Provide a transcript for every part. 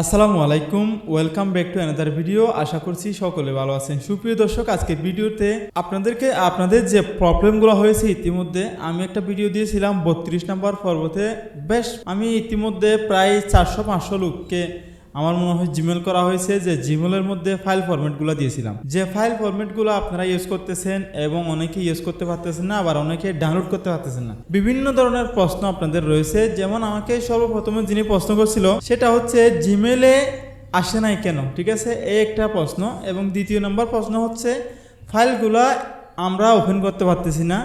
আসসালামু আলাইকুম welcome back to another video আশা করছি সকলে ভালো আছেন। সুপ্রিয় দর্শক আজকের ভিডিওতে আপনাদেরকে আপনাদের যে প্রবলেমগুলো হয়েছে ইতিমধ্যে, আমি একটা ভিডিও দিয়েছিলাম বত্রিশ নম্বর পর্বতে। বেশ, আমি ইতিমধ্যে প্রায় চারশো পাঁচশো লোককে আমার মনে হয় জিমেল করা হয়েছে যে জিমেলের মধ্যে ফাইল ফরম্যাটগুলো দিয়েছিলাম। যে ফাইল ফরম্যাটগুলো আপনারা ইউজ করতেছেন এবং অনেকে ইউজ করতে পারতেছেন না, আবার অনেকে ডাউনলোড করতে পারতেছেন না। বিভিন্ন ধরনের প্রশ্ন আপনাদের রয়েছে, যেমন আমাকে সর্বপ্রথমে যিনি প্রশ্ন করছিল, সেটা হচ্ছে জিমেলে আসে নাই কেন? ঠিক আছে? এই একটা প্রশ্ন এবং দ্বিতীয় নম্বর প্রশ্ন হচ্ছে ফাইলগুলো আমরা ওপেন করতে পারতেছি না।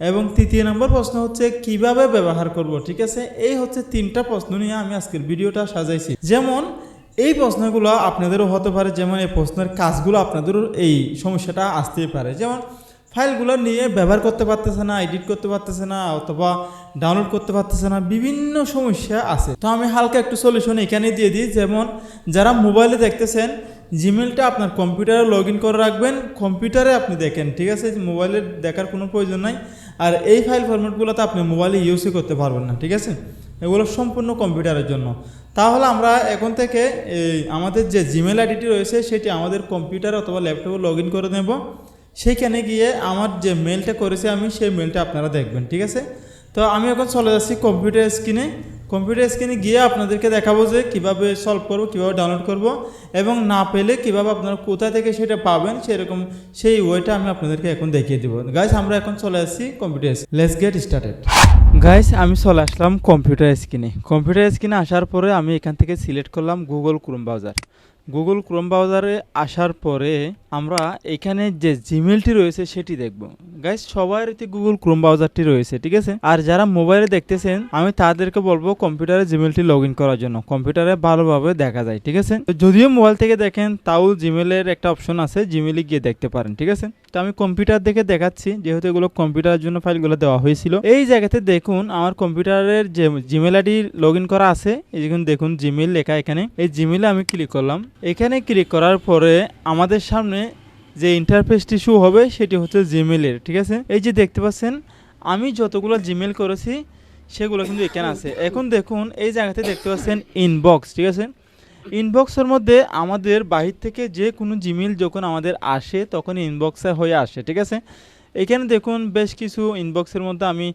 এবং তৃতীয় নম্বর প্রশ্ন হচ্ছে, কীভাবে ব্যবহার করব? ঠিক আছে? এই হচ্ছে তিনটা প্রশ্ন নিয়ে আমি আজকের ভিডিওটা সাজাইছি। যেমন এই প্রশ্নগুলো আপনাদেরও হতে পারে, যেমন এই প্রশ্নের কাজগুলো আপনাদেরও এই সমস্যাটা আসতেই পারে। যেমন ফাইলগুলো নিয়ে ব্যবহার করতে পারতেছে না, এডিট করতে পারতেছে না, অথবা ডাউনলোড করতে পারতেছে না, বিভিন্ন সমস্যা আছে। তো আমি হালকা একটু সলিউশন এখানে দিয়ে দিই। যেমন যারা মোবাইলে দেখতেছেন জিমেলটা আপনার কম্পিউটারে লগ ইন করে রাখবেন কম্পিউটারে আপনি দেখেন, ঠিক আছে? মোবাইলে দেখার কোনো প্রয়োজন নাই। আর এই ফাইল ফরম্যাটগুলোতে আপনি মোবাইলে ইউজই করতে পারবেন না, ঠিক আছে? এগুলো সম্পূর্ণ কম্পিউটারের জন্য। তাহলে আমরা এখন থেকে এই আমাদের যে জিমেল আইডিটি রয়েছে, সেটি আমাদের কম্পিউটার অথবা ল্যাপটপে লগ ইন করে নেব। সেইখানে গিয়ে আমার যে মেলটা করেছে আমি, সেই মেলটা আপনারা দেখবেন, ঠিক আছে? তো আমি এখন চলে যাচ্ছি কম্পিউটার স্ক্রিনে কম্পিউটার স্ক্রিনে গিয়ে আপনাদেরকে দেখাবো যে কীভাবে সলভ করব, কীভাবে ডাউনলোড করব এবং না পেলে কীভাবে আপনারা কোথা থেকে সেটা পাবেন, সেরকম সেই ওয়েটা আমি আপনাদেরকে এখন দেখিয়ে দেবো। গাইস আমরা এখন চলে আসছি computer let's get started guys আমি চলে আসলাম কম্পিউটার স্ক্রিনে কম্পিউটার স্ক্রিনে আসার পরে আমি এখান থেকে সিলেক্ট করলাম Google Chrome browser Google Chrome ব্রাউজারে আসার পরে আমরা এখানে যে জিমেলটি রয়েছে সেটি দেখব। গাইস সবার গুগল ক্রোম ব্রাউজারটি রয়েছে, ঠিক আছে? আর যারা মোবাইলে দেখতেছেন, আমি তাদেরকে বলব কম্পিউটারে জিমেলটি লগ করার জন্য। কম্পিউটারে ভালোভাবে দেখা যায়, ঠিক আছে? যদিও মোবাইল থেকে দেখেন, তাও জিমেলের একটা অপশন আছে জিমেলে গিয়ে দেখতে পারেন, ঠিক আছে? তো আমি কম্পিউটার দেখে দেখাচ্ছি, যেহেতু এগুলো কম্পিউটারের জন্য ফাইলগুলো দেওয়া হয়েছিল। এই জায়গাতে দেখুন, আমার কম্পিউটারের যে জিমেল আইডি লগ করা আছে, এই দেখুন জিমেল লেখা এখানে। এই জিমেলে আমি ক্লিক করলাম। এখানে ক্লিক করার পরে আমাদের সামনে যে ইন্টারফেসটি শো হবে, সেটি হচ্ছে জিমেলের ঠিক আছে? এই যে দেখতে পাচ্ছেন, আমি যতগুলো জিমেল করেছি, সেগুলো কিন্তু এখানে আছে। এখন দেখুন, এই জায়গাতে দেখতে পাচ্ছেন ইনবক্স ঠিক আছে? ইনবক্সের মধ্যে আমাদের বাহির থেকে যে কোনো জিমেল যখন আমাদের আসে, তখন ইনবক্সে হয়ে আসে, ঠিক আছে? এখানে দেখুন, বেশ কিছু ইনবক্সের মধ্যে আমি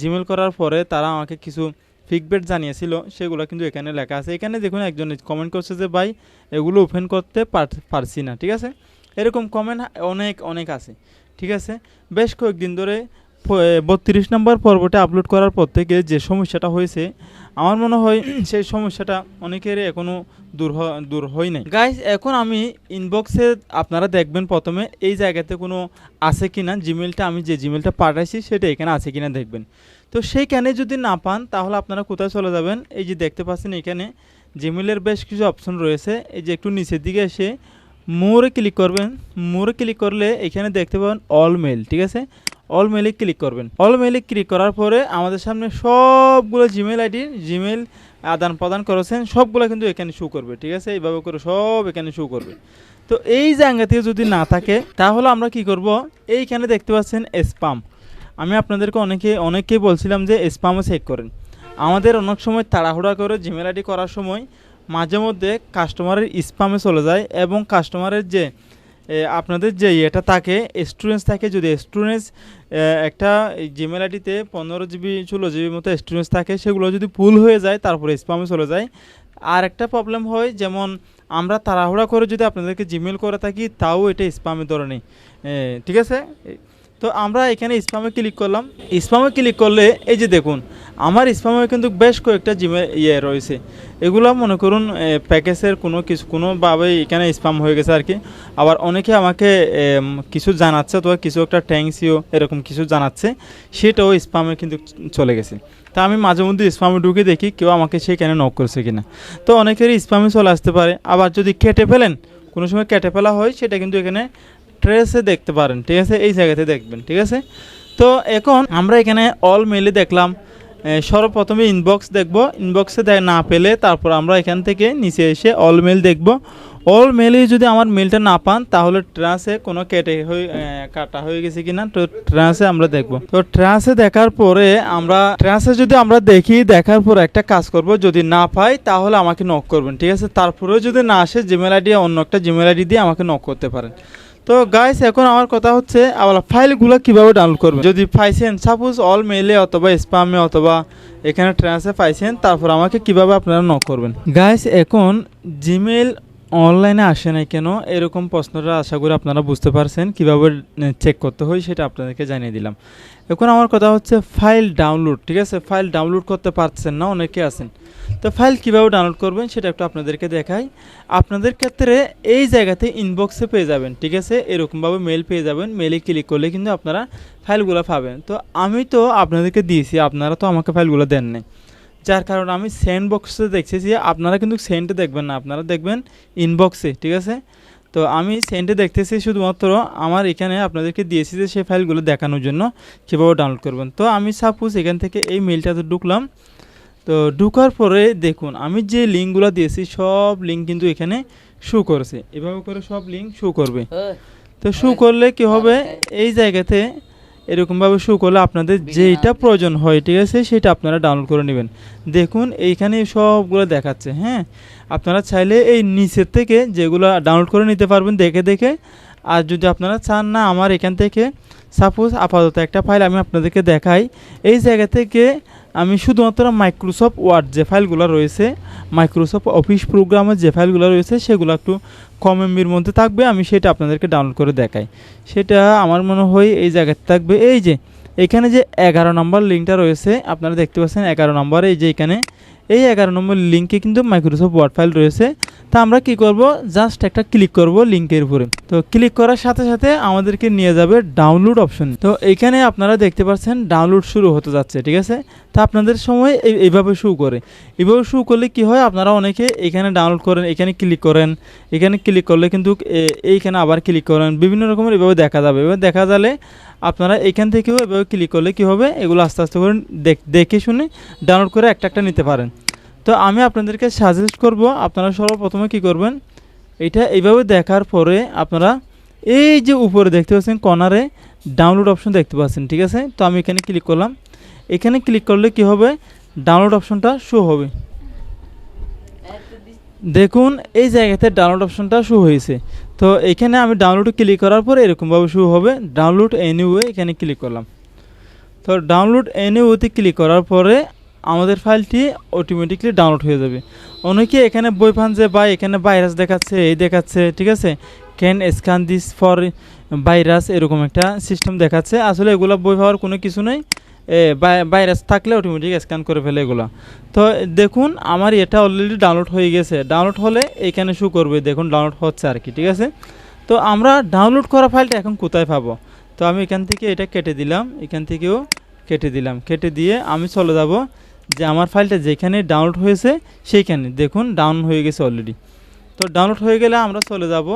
জিমেল করার পরে তারা আমাকে কিছু ফিডব্যাক জানিয়েছিল, সেগুলো কিন্তু এখানে লেখা আছে। এখানে দেখুন একজন কমেন্ট করছে যে, ভাই, এগুলো ওপেন করতে পার- পারছি না। ঠিক আছে? এরকম কমেন্ট অনেক অনেক আছে। ঠিক আছে? বেশ কয়েকদিন ধরে বত্রিশ নম্বর পর্বটা আপলোড করার পর থেকে যে সমস্যাটা হয়েছে, আমার মনে হয় সেই সমস্যাটা অনেকের এখনও দূর দূর হয় নাই। গাইস এখন আমি ইনবক্সে আপনারা দেখবেন প্রথমে, এই জায়গাতে কোনো আছে কিনা? জিমেলটা আমি যে জিমেলটা পাঠাইছি, সেটা এখানে আছে কিনা দেখবেন। তো সেইখানে যদি না পান, তাহলে আপনারা কোথায় চলে যাবেন? এই যে দেখতে পাচ্ছেন এখানে জিমেলের বেশ কিছু অপশন রয়েছে। এই যে একটু নিচের দিকে এসে মোরে ক্লিক করবেন। মোরে ক্লিক করলে এখানে দেখতে পাবেন অল মেল ঠিক আছে? অল মেলে ক্লিক করবেন। অল মেলে ক্লিক করার পরে আমাদের সামনে সবগুলো জিমেল আইডি জিমেল আদান প্রদান করেছেন, সবগুলো কিন্তু এখানে শো করবে, ঠিক আছে? এইভাবে করে সব এখানে শো করবে। তো এই জায়গা থেকে যদি না থাকে, তাহলে আমরা কি করব? এইখানে দেখতে পাচ্ছেন স্পাম আমি আপনাদেরকে অনেকে অনেকেই বলছিলাম যে স্পামও চেক করেন। আমাদের অনেক সময় তাড়াহুড়া করে জিমেল আইডি করার সময় মাঝে মধ্যে কাস্টমারের স্পামে চলে যায় এবং কাস্টমারের যে আপনাদের যে এটা থাকে স্টুডেন্টস থাকে, যদি স্টুডেন্টস একটা জিমেল আইডিতে পনেরো জিবি ষোলো জিবির মতো স্টুডেন্টস থাকে, সেগুলো যদি ভুল হয়ে যায়, তারপরে স্পামে চলে যায়। আর একটা প্রবলেম হয়, যেমন আমরা তাড়াহুড়া করে যদি আপনাদেরকে জিমেল করে থাকি, তাও এটা স্পামে ধরে নেই ঠিক আছে? তো আমরা এখানে স্পামে ক্লিক করলাম। স্পামে ক্লিক করলে এই যে দেখুন, আমার স্পামে কিন্তু বেশ কয়েকটা জিমে ইয়ে রয়েছে। এগুলো মনে করুন প্যাকেজের কোনো কিছু কোনোভাবে এখানে স্পাম হয়ে গেছে আর কি। আবার অনেকে আমাকে কিছু জানাচ্ছে অথবা কিছু একটা ট্যাঙ্কসিও এরকম কিছু জানাচ্ছে, সেটাও স্পামে কিন্তু চলে গেছে। তা আমি মাঝে মধ্যে স্পামে ঢুকে দেখি কেউ আমাকে সেখানে নক করছে কিনা। তো অনেকেরই স্পামে চলে আসতে পারে। আবার যদি কেটে ফেলেন, কোনো সময় কেটে ফেলা হয়, সেটা কিন্তু এখানে ট্রেসে দেখতে পারেন, ঠিক আছে? এই জায়গাতে দেখবেন, ঠিক আছে? তো এখন আমরা এখানে অল মেলে দেখলাম সর্বপ্রথমে ইনবক্স দেখব। ইনবক্সে দেখ না পেলে তারপর আমরা এখান থেকে নিচে এসে অল মেল দেখব। অল মেলে যদি আমার মেলটা না পান, তাহলে ট্রান্সে কোনো কেটে হয়ে কাটা হয়ে গেছে কিনা, তো ট্রান্সে আমরা দেখব। তো ট্রান্সে দেখার পরে আমরা ট্রান্সে যদি আমরা দেখি, দেখার পর একটা কাজ করব। যদি না পাই, তাহলে আমাকে নক করবেন, ঠিক আছে? তারপরেও যদি না আসে জিমেল আইডি অন্য একটা জিমেল আইডি দিয়ে আমাকে নক করতে পারেন। তো গাইস এখন আমার কথা হচ্ছে, আবার ফাইলগুলো কীভাবে ডাউনলোড করবেন? যদি পাইছেন সাপোজ অল মেলে অথবা স্পামে অথবা এখানে ট্রান্সে পাইছেন, তারপর আমাকে কীভাবে আপনারা নক করবেন? গাইস এখন জিমেল অনলাইনে আসে নাই কেন? এরকম প্রশ্নটা আশা করি আপনারা বুঝতে পারছেন। কীভাবে চেক করতে হয় সেটা আপনাদেরকে জানিয়ে দিলাম। এখন আমার কথা হচ্ছে ফাইল ডাউনলোড ঠিক আছে? ফাইল ডাউনলোড করতে পারছেন না, অনেকে আছেন। তো ফাইল কীভাবে ডাউনলোড করবেন সেটা একটু আপনাদেরকে দেখাই। আপনাদের ক্ষেত্রে এই জায়গাতে ইনবক্সে পেয়ে যাবেন, ঠিক আছে? এরকমভাবে মেল পেয়ে যাবেন। মেলে ক্লিক করলে কিন্তু আপনারা ফাইলগুলো পাবেন। তো আমি তো আপনাদেরকে দিয়েছি, আপনারা তো আমাকে ফাইলগুলো দেন নাই। যার কারণে আমি সেন্ড বক্সে দেখছি যে আপনারা কিন্তু সেন্টে দেখবেন না আপনারা দেখবেন ইনবক্সে ঠিক আছে? তো আমি সেন্টে দেখতেছি শুধুমাত্র আমার এখানে আপনাদেরকে দিয়েছি যে সেই ফাইলগুলো দেখানোর জন্য কীভাবে ডাউনলোড করবেন। তো আমি সাপোজ এখান থেকে এই মেলটাতে ঢুকলাম। তো ঢুকার পরে দেখুন আমি যে লিঙ্কগুলো দিয়েছি সব লিঙ্ক কিন্তু এখানে শু করেছে। এভাবে করে সব লিঙ্ক শু করবে। তো শু করলে কি হবে? এই জায়গাতে এরকমভাবে শো করলে আপনাদের যেইটা প্রয়োজন হয় ঠিক আছে সেটা আপনারা ডাউনলোড করে নেবেন। দেখুন এইখানে সবগুলো দেখাচ্ছে হ্যাঁ? আপনারা চাইলে এই নিচের থেকে যেগুলো ডাউনলোড করে নিতে পারবেন দেখে দেখে। আর যদি আপনারা চান না আমার এখান থেকে সাপোজ আপাতত একটা ফাইল আমি আপনাদেরকে দেখাই। এই জায়গা থেকে আমি শুধুমাত্র মাইক্রোসফট ওয়ার্ড যে ফাইলগুলো রয়েছে মাইক্রোসফট অফিস প্রোগ্রামের যে ফাইলগুলো রয়েছে, সেগুলো একটু কম এমবির মধ্যে থাকবে, আমি সেটা আপনাদেরকে ডাউনলোড করে দেখাই। সেটা আমার মনে হয় এই জায়গাতে থাকবে। এই যে, এখানে যে এগারো নম্বর লিঙ্কটা রয়েছে, আপনারা দেখতে পাচ্ছেন এগারো নম্বর, এই যে এখানে, এই এগারো নম্বর লিঙ্কে কিন্তু মাইক্রোসফট ওয়ার্ড ফাইল রয়েছে। তা আমরা কি করব? জাস্ট একটা ক্লিক করব লিঙ্কের উপরে। তো ক্লিক করার সাথে সাথে আমাদেরকে নিয়ে যাবে ডাউনলোড অপশন তো এখানে আপনারা দেখতে পাচ্ছেন ডাউনলোড শুরু হতে যাচ্ছে, ঠিক আছে? তা আপনাদের সময় এই- এইভাবে শু করে। এইভাবে শু করলে কি হয়? আপনারা অনেকে এখানে ডাউনলোড করেন, এখানে ক্লিক করেন। এখানে ক্লিক করলে কিন্তু এইখানে আবার ক্লিক করেন। বিভিন্ন রকমের এভাবে দেখা যাবে। এবার দেখা গেলে আপনারা এখান থেকেও এভাবে ক্লিক করলে কি হবে? এগুলো আস্তে আস্তে করে দেখে শুনে ডাউনলোড করে একটা একটা নিতে পারেন। তো আমি আপনাদেরকে সাজেস্ট করব, আপনারা সর্বপ্রথমে কি করবেন, এটা এইভাবে দেখার পরে আপনারা এই যে উপরে দেখতে পাচ্ছেন কর্নারে ডাউনলোড অপশন দেখতে পাচ্ছেন, ঠিক আছে? তো আমি এখানে ক্লিক করলাম। এখানে ক্লিক করলে কি হবে? ডাউনলোড অপশনটা শো হবে। দেখুন, এই জায়গাতে ডাউনলোড অপশনটা শো হয়েছে। তো এখানে আমি ডাউনলোড ক্লিক করার পর এরকমভাবে শো হবে। ডাউনলোড এনিওয়ে এখানে ক্লিক করলাম। তো ডাউনলোড এনিওতে ক্লিক করার পরে আমাদের ফাইলটি অটোমেটিকলি ডাউনলোড হয়ে যাবে। অনেকে এখানে বই পান যে বা এখানে ভাইরাস দেখাচ্ছে, এই দেখাচ্ছে, ঠিক আছে? Can scan this for virus এরকম একটা সিস্টেম দেখাচ্ছে। আসলে এগুলো বই পাওয়ার কোনো কিছু নেই। ভাইরাস থাকলে অটোমেটিক স্ক্যান করে ফেলে এগুলো। তো দেখুন, আমার এটা অলরেডি ডাউনলোড হয়ে গেছে। ডাউনলোড হলে এখানে শু করবে, দেখুন ডাউনলোড হচ্ছে আর কি, ঠিক আছে? তো আমরা ডাউনলোড করা ফাইলটা এখন কোথায় পাবো? তো আমি এখান থেকে এটা কেটে দিলাম, এখান থেকেও কেটে দিলাম। কেটে দিয়ে আমি চলে যাব যে আমার ফাইলটা যেখানে ডাউনলোড হয়েছে, সেইখানে। দেখুন ডাউন হয়ে গেছে অলরেডি তো ডাউনলোড হয়ে গেলে আমরা চলে যাব।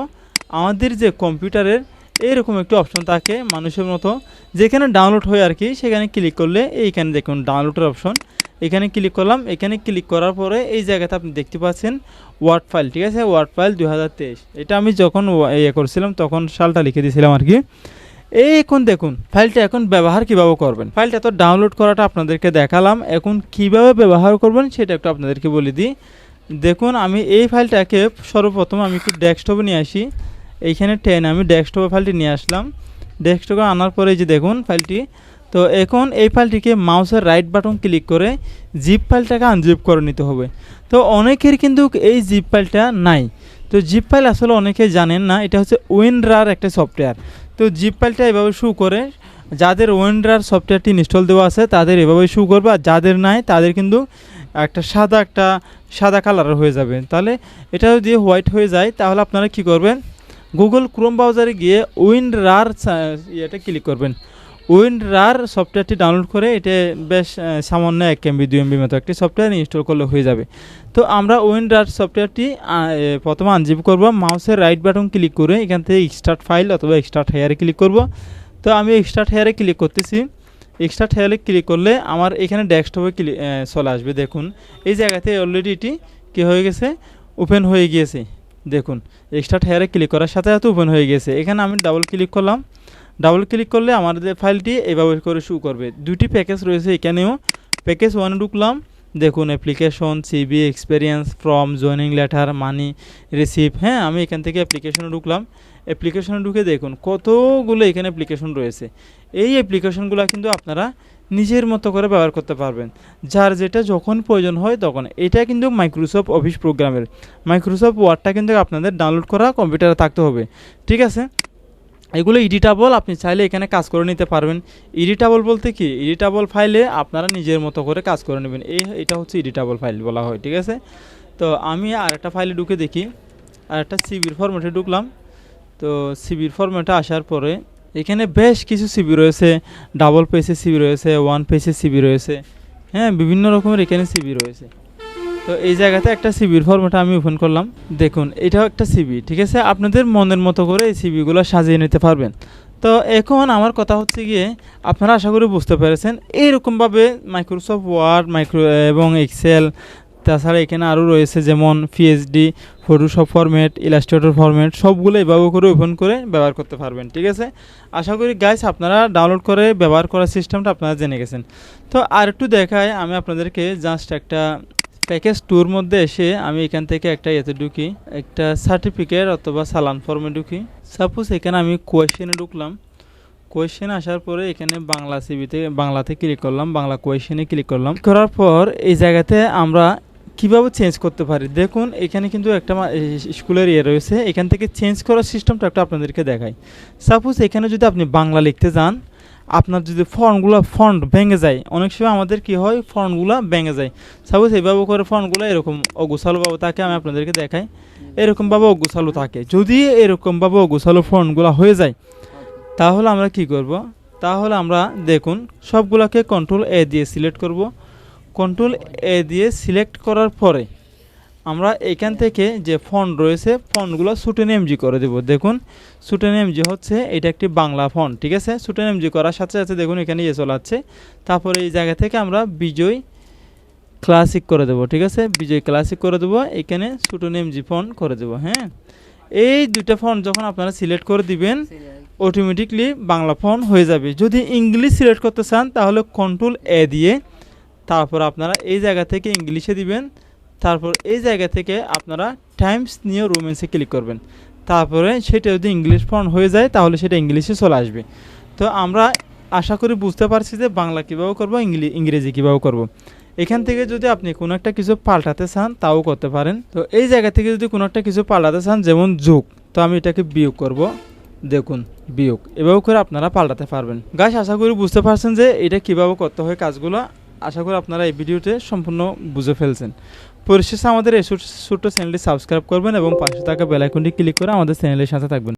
আমাদের যে কম্পিউটারের এইরকম একটি অপশন থাকে, মানুষের মতো। যেখানে ডাউনলোড হয় আর কি, সেখানে ক্লিক করলে এইখানে দেখুন ডাউনলোডের অপশন এখানে ক্লিক করলাম, এখানে ক্লিক করার পরে এই জায়গাতে আপনি দেখতে পাচ্ছেন ওয়ার্ড ফাইল ঠিক আছে? ওয়ার্ড ফাইল দু হাজার তেইশ। এটা আমি যখন ইয়ে করছিলাম, তখন সালটা লিখে দিয়েছিলাম আর কি। এই এখন দেখুন ফাইলটা এখন ব্যবহার কীভাবে করবেন? ফাইলটা তো ডাউনলোড করাটা আপনাদেরকে দেখালাম, এখন কীভাবে ব্যবহার করবেন সেটা একটু আপনাদেরকে বলে দিই। দেখুন, আমি এই ফাইলটাকে সর্বপ্রথম আমি একটু ডেস্কটপে নিয়ে আসি। এইখানে টেন আমি ডেস্কটপে ফাইলটি নিয়ে আসলাম। ডেস্কটপে আনার পরে যে দেখুন ফাইলটি তো এখন এই ফাইলটিকে মাউসের রাইট বাটন ক্লিক করে জিপ ফাইলটাকে আনজিপ করে নিতে হবে। তো অনেকের কিন্তু এই জিপ ফাইলটা নাই। তো জিপ ফাইল আসলে অনেকে জানেন না, এটা হচ্ছে উইনড্রার একটা সফটওয়্যার তো জিপ ফাইলটা এভাবে শু করে, যাদের ওয়েন্ডার সফটওয়্যারটি ইনস্টল দেওয়া আছে, তাদের এভাবে শু করবে, আর যাদের নাই, তাদের কিন্তু একটা সাদা একটা সাদা কালার হয়ে যাবে। তাহলে এটা যদি হোয়াইট হয়ে যায়, তাহলে আপনারা কি করবেন? গুগল ক্রোম ব্রাউজারে গিয়ে উইন্ডরার ইয়েটা ক্লিক করবেন। উইন্ডরার সফটওয়্যারটি ডাউনলোড করে এটা বেশ সামান্য এক এমবি দুই এমবি মতো একটি সফটওয়্যার ইনস্টল করলে হয়ে যাবে। তো আমরা উইন্ডরার সফটওয়্যারটি প্রথমে আনজিপ করব, মাউসের রাইট বাটন ক্লিক করে এখান থেকে স্টার্ট ফাইল অথবা স্টার্ট হেয়ারে ক্লিক করব। তো আমি স্টার্ট হেয়ারে ক্লিক করতেছি। এক্সট্রা ঠেলে ক্লিক করলে আমার এখানে ডেস্কটপে ক্লিক চলে আসবে, দেখুন। এই জায়গাতে অলরেডি এটি কী হয়ে গেছে? ওপেন হয়ে গিয়েছে। দেখুন এক্সট্রা ঠেয়ারে ক্লিক করার সাথে সাথে ওপেন হয়ে গেছে এখানে আমি ডাবল ক্লিক করলাম। ডাবল ক্লিক করলে আমাদের ফাইলটি এভাবে করে শু করবে। দুটি প্যাকেজ রয়েছে এখানেও। প্যাকেজ ওয়ানে ঢুকলাম। দেখুন application CV experience form joining letter money receive হ্যাঁ আমি এখান থেকে অ্যাপ্লিকেশনে ঢুকলাম। অ্যাপ্লিকেশনে ঢুকে দেখুন, কতগুলো এখানে অ্যাপ্লিকেশন রয়েছে। এই অ্যাপ্লিকেশনগুলো কিন্তু আপনারা নিজের মতো করে ব্যবহার করতে পারবেন। যার যেটা যখন প্রয়োজন হয় তখন। এটা কিন্তু মাইক্রোসফট অফিস প্রোগ্রামের মাইক্রোসফট ওয়ার্ডটা কিন্তু আপনাদের ডাউনলোড করা কম্পিউটারে থাকতে হবে। ঠিক আছে? এগুলো এডিটাবল আপনি চাইলে এখানে কাজ করে নিতে পারবেন। এডিটাবল বলতে কি? এডিটাবল ফাইলে আপনারা নিজের মতো করে কাজ করে নেবেন। এই, এটা হচ্ছে এডিটাবল ফাইল বলা হয়, ঠিক আছে? তো আমি আরেকটা ফাইলে ঢুকে দেখি। আরেকটা সিবির ফরম্যাটে ঢুকলাম। তো সিবির ফরম্যাটে আসার পরে এখানে বেশ কিছু সিবি রয়েছে। ডাবল পেজে সিবি রয়েছে ওয়ান পেজে সিবি রয়েছে। হ্যাঁ বিভিন্ন রকমের এখানে সিবি রয়েছে। তো এই জায়গাতে একটা সিবির ফর্মটা আমি ওপেন করলাম। দেখুন, এটাও একটা সিবি ঠিক আছে? আপনাদের মনের মতো করে এই সিবিগুলো সাজিয়ে নিতে পারবেন। তো এখন আমার কথা হচ্ছে গিয়ে, আপনারা আশা করি বুঝতে পেরেছেন এইরকমভাবে মাইক্রোসফট ওয়ার্ড মাইক্রো এবং এক্সেল তাছাড়া এখানে আরও রয়েছে যেমন PHD Photoshop format Illustrator format সবগুলো এভাবে করে ওপেন করে ব্যবহার করতে পারবেন, ঠিক আছে? আশা করি গাইস আপনারা ডাউনলোড করে ব্যবহার করার সিস্টেমটা আপনারা জেনে গেছেন। তো আর একটু দেখায়, আমি আপনাদেরকে জাস্ট একটা প্যাকেজ ট্যুর মধ্যে এসে আমি এখান থেকে একটা এতে ঢুকি, একটা সার্টিফিকেট অথবা সালান ফর্মে ঢুকি। সাপোজ এখানে আমি কোয়েশ্চেনে ঢুকলাম। কোয়েশ্চেন আসার পরে এখানে বাংলা সিবিতে বাংলাতে ক্লিক করলাম, বাংলা কোয়েশনে ক্লিক করলাম। করার পর এই জায়গাতে আমরা কীভাবে চেঞ্জ করতে পারি? দেখুন, এখানে কিন্তু একটা স্কুলের ইয়ে রয়েছে। এখান থেকে চেঞ্জ করার সিস্টেমটা একটা আপনাদেরকে দেখাই। সাপোজ এখানে যদি আপনি বাংলা লিখতে যান আপনার যদি ফর্মগুলো ফন্ট ভেঙে যায়, অনেক সময় আমাদের কি হয় ফন্টগুলো ভেঙে যায়। সাপোজ এইভাবে করে ফন্টগুলো এরকম অগুছালোভাবে থাকে, আমি আপনাদেরকে দেখাই। এরকমভাবে অগুছালো থাকে। যদি এরকমভাবে অগুছালো ফন্টগুলো হয়ে যায়, তাহলে আমরা কি করব? তাহলে আমরা দেখুন, সবগুলোকে কন্ট্রোল এ দিয়ে সিলেক্ট করব। কন্ট্রোল এ দিয়ে সিলেক্ট করার পরে আমরা এখান থেকে যে ফন্ট রয়েছে, ফন্টগুলো সুটেন এমজি করে দেব। দেখুন সুটেন এমজি হচ্ছে, এটা একটি বাংলা ফন্ট, ঠিক আছে? সুটেন এমজি করার সাথে সাথে দেখুন, এখানে ইয়ে চলে যাচ্ছে তারপরে এই জায়গা থেকে আমরা বিজয় ক্লাসিক করে দেবো, ঠিক আছে? বিজয় ক্লাসিক করে দেবো, এখানে সুটেন এমজি ফন্ট করে দেবো হ্যাঁ? এই দুইটা ফন্ট যখন আপনারা সিলেক্ট করে দিবেন অটোমেটিকলি বাংলা ফোন হয়ে যাবে। যদি ইংলিশ সিলেক্ট করতে চান, তাহলে কন্ট্রোল এ দিয়ে, তারপর আপনারা এই জায়গা থেকে ইংলিশে দিবেন। তারপর এই জায়গা থেকে আপনারা টাইমস নিয়ে রোমেন্সে ক্লিক করবেন। তারপরে সেটা যদি ইংলিশ ফোন হয়ে যায়, তাহলে সেটা ইংলিশে চলে আসবে। তো আমরা আশা করি বুঝতে পারছি যে বাংলা কীভাবে করব ইংরেজি কীভাবে করব। এখান থেকে যদি আপনি কোনো একটা কিছু পাল্টাতে চান, তাও করতে পারেন। তো এই জায়গা থেকে যদি কোনো একটা কিছু পাল্টাতে চান, যেমন যোগ, তো আমি এটাকে বিয়োগ করব। দেখুন, বিয়োগ। এভাবে করে আপনারা পাল্টাতে পারবেন। গাছ আশা করি বুঝতে পারছেন যে এটা কীভাবে করতে হয় কাজগুলো। আশা করি আপনারা এই ভিডিওতে সম্পূর্ণ বুঝে ফেলছেন। পরিশেষে আমাদের এই ছোট্ট ছোট্ট চ্যানেলটি সাবস্ক্রাইব করবেন এবং পাশে থাকা বেলাইকনটি ক্লিক করে আমাদের চ্যানেলের সাথে থাকবেন।